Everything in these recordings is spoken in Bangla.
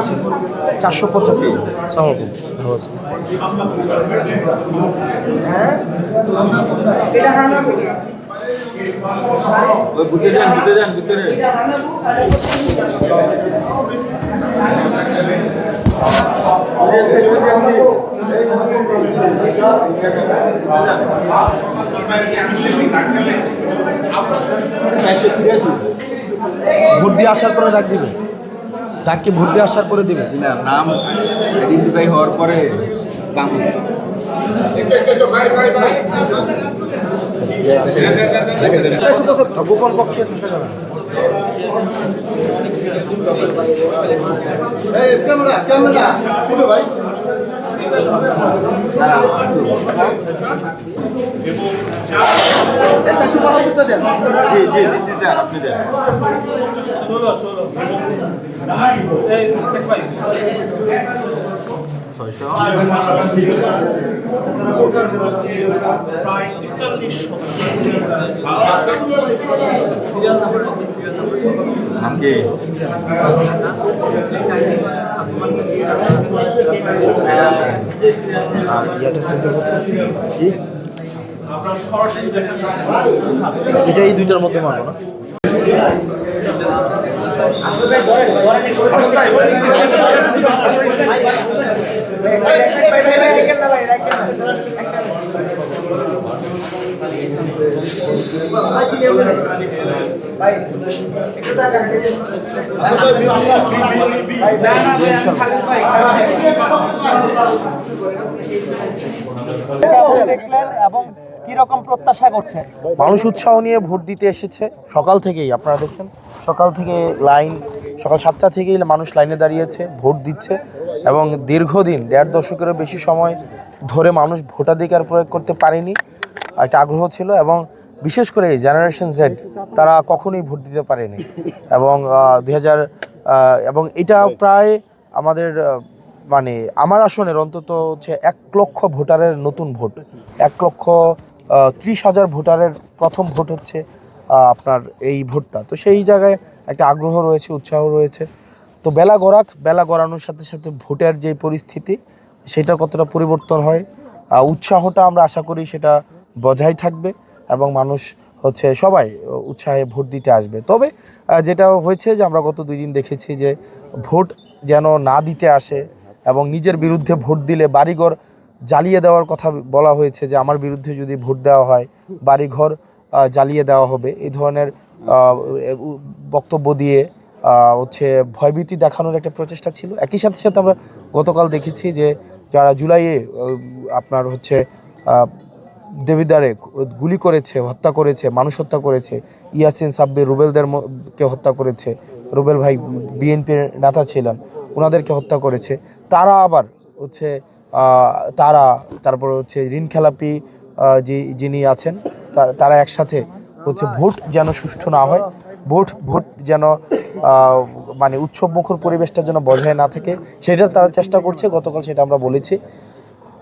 আছেন? চারশো পঁচাত্তর। সালাম ভালো আছেন? ভিতরে। ভোট দিয়ে আসার পরে ডাক দিবে ডাককে ভোট দিয়ে আসার পরে দিবে? না নাম আইডেন্টিফাই হওয়ার পরে গোপন পক্ষে থাকা যাবে। না। ক্যামেরা ক্যামেরা ভাই। চারশো বাহাত্তরটা দেন। জি জি আপনি দেন। আর ইয়াটা সেন্টার জি। এটা এই দুইটার মধ্যে মারবো না। দেখলেন এবং কি রকম প্রত্যাশা করছেন মানুষ উৎসাহ নিয়ে ভোট দিতে এসেছে। সকাল থেকেই, আপনারা দেখছেন, সকাল থেকে লাইন, সকাল সাতটা থেকেই মানুষ লাইনে দাঁড়িয়েছে, ভোট দিচ্ছে এবং দীর্ঘদিন, দেড় দশকেরও বেশি সময় ধরে মানুষ ভোটাধিকার প্রয়োগ করতে পারেনি। একটা আগ্রহ ছিল এবং বিশেষ করে এই জেনারেশন জেড তারা কখনোই ভোট দিতে পারেনি। এবং দুই হাজার এবং এটা প্রায় আমাদের মানে আমার আসনের অন্তত হচ্ছে এক লক্ষ ভোটারের নতুন ভোট। এক লক্ষ ত্রিশ হাজার ভোটারের প্রথম ভোট হচ্ছে আপনার এই ভোটটা। তো সেই জায়গায় একটা আগ্রহ রয়েছে, উৎসাহ রয়েছে। তো বেলা গড়াক, বেলা গড়ানোর সাথে সাথে ভোটের যে পরিস্থিতি, সেটা কতটা পরিবর্তন হয় উৎসাহটা আমরা আশা করি সেটা বজায় থাকবে এবং মানুষ হচ্ছে সবাই উৎসাহে ভোট দিতে আসবে। তবে যেটা হয়েছে যে আমরা গত দুই দিন দেখেছি যে ভোট যেন না দিতে আসে এবং নিজের বিরুদ্ধে ভোট দিলে বাড়িঘর জ্বালিয়ে দেওয়ার কথা বলা হয়েছে যে আমার বিরুদ্ধে যদি ভোট দেওয়া হয়, বাড়িঘর জ্বালিয়ে দেওয়া হবে। এই ধরনের বক্তব্য দিয়ে হচ্ছে ভয়ভীতি দেখানোর একটা প্রচেষ্টা ছিল। একই সাথে সাথে আমরা গতকাল দেখেছি যে যারা জুলাইয়ে আপনার হচ্ছে দেবিদারে গুলি করেছে, হত্যা করেছে, মানুষ হত্যা করেছে, ইয়াসিন সাব্বির রুবেলদের কে হত্যা করেছে, রুবেল ভাই বিএনপির নেতা ছিলেন ওনাদেরকে হত্যা করেছে। তারা আবার হচ্ছে তারা তারপর হচ্ছে ঋণ খেলাপি যে যিনি আছেন তারা একসাথে হচ্ছে ভোট যেন সুষ্ঠু না হয় ভোট ভোট যেন মানে উৎসবমুখর পরিবেশটা যেন বজায় না থাকে সেটার তারা চেষ্টা করছে গতকাল সেটা আমরা বলেছি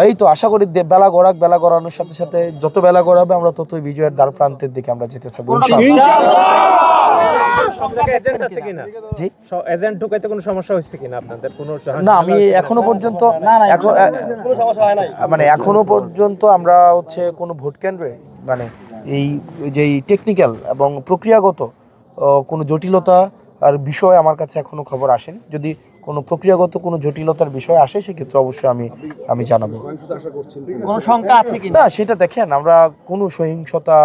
এই তো আশা করি দে- বেলা গড়াক বেলা গড়ানোর সাথে সাথে যত বেলা গড়াবে আমরা ততই বিজয়ের দ্বার প্রান্তের দিকে আমরা যেতে থাকব। সব জায়গায় এজেন্ট আছে কিনা? জি এজেন্ট ঢুকাইতে কোনো সমস্যা হচ্ছে কিনা আপনাদের? কোনো না আমি এখনও পর্যন্ত এখন কোনো সমস্যা হয় নাই? মানে এখনও পর্যন্ত আমরা হচ্ছে কোনো ভোট কেন্দ্রে মানে এই যে টেকনিক্যাল এবং প্রক্রিয়াগত আহ, কোনো জটিলতা আর বিষয় আমার কাছে এখনও খবর আসেনি। যদি কোনো প্রক্রিয়াগত কোনো জটিলতার বিষয় আসে সেক্ষেত্রে অবশ্যই আমি আমি জানাব। কোন শঙ্কা আছে কি না সেটা দেখেন আমরা কোনো সহিংসতা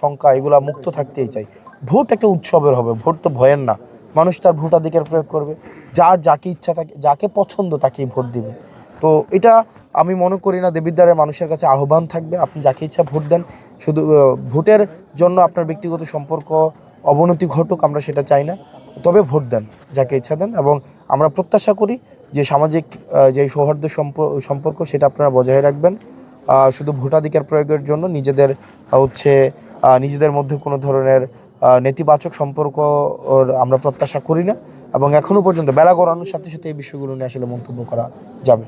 সংখ্যা এগুলা মুক্ত থাকতেই চাই। ভোট একটা উৎসবের হবে ভোট তো ভয়ের না। মানুষ তার ভোটাধিকার প্রয়োগ করবে যার যাকে ইচ্ছা থাকে যাকে পছন্দ তাকেই ভোট দিবে। তো এটা আমি মনে করি না দেবিদ্বারের মানুষের কাছে আহ্বান থাকবে আপনি যাকে ইচ্ছা ভোট দেন। শুধু ভোটের জন্য আপনার ব্যক্তিগত সম্পর্ক অবনতি ঘটুক আমরা সেটা চাই না। তবে ভোট দেন যাকে ইচ্ছা দেন এবং আমরা প্রত্যাশা করি যে সামাজিক যে সৌহার্দ্য সম্প- সম্পর্ক সেটা আপনারা বজায় রাখবেন। শুধু ভোটাধিকার প্রয়োগের জন্য নিজেদের হচ্ছে নিজেদের মধ্যে কোনো ধরনের নেতিবাচক সম্পর্ক আমরা প্রত্যাশা করি না। এবং এখনও পর্যন্ত বেলা গড়ানোর সাথে সাথে এই বিষয়গুলো নিয়ে আসলে মন্তব্য করা যাবে।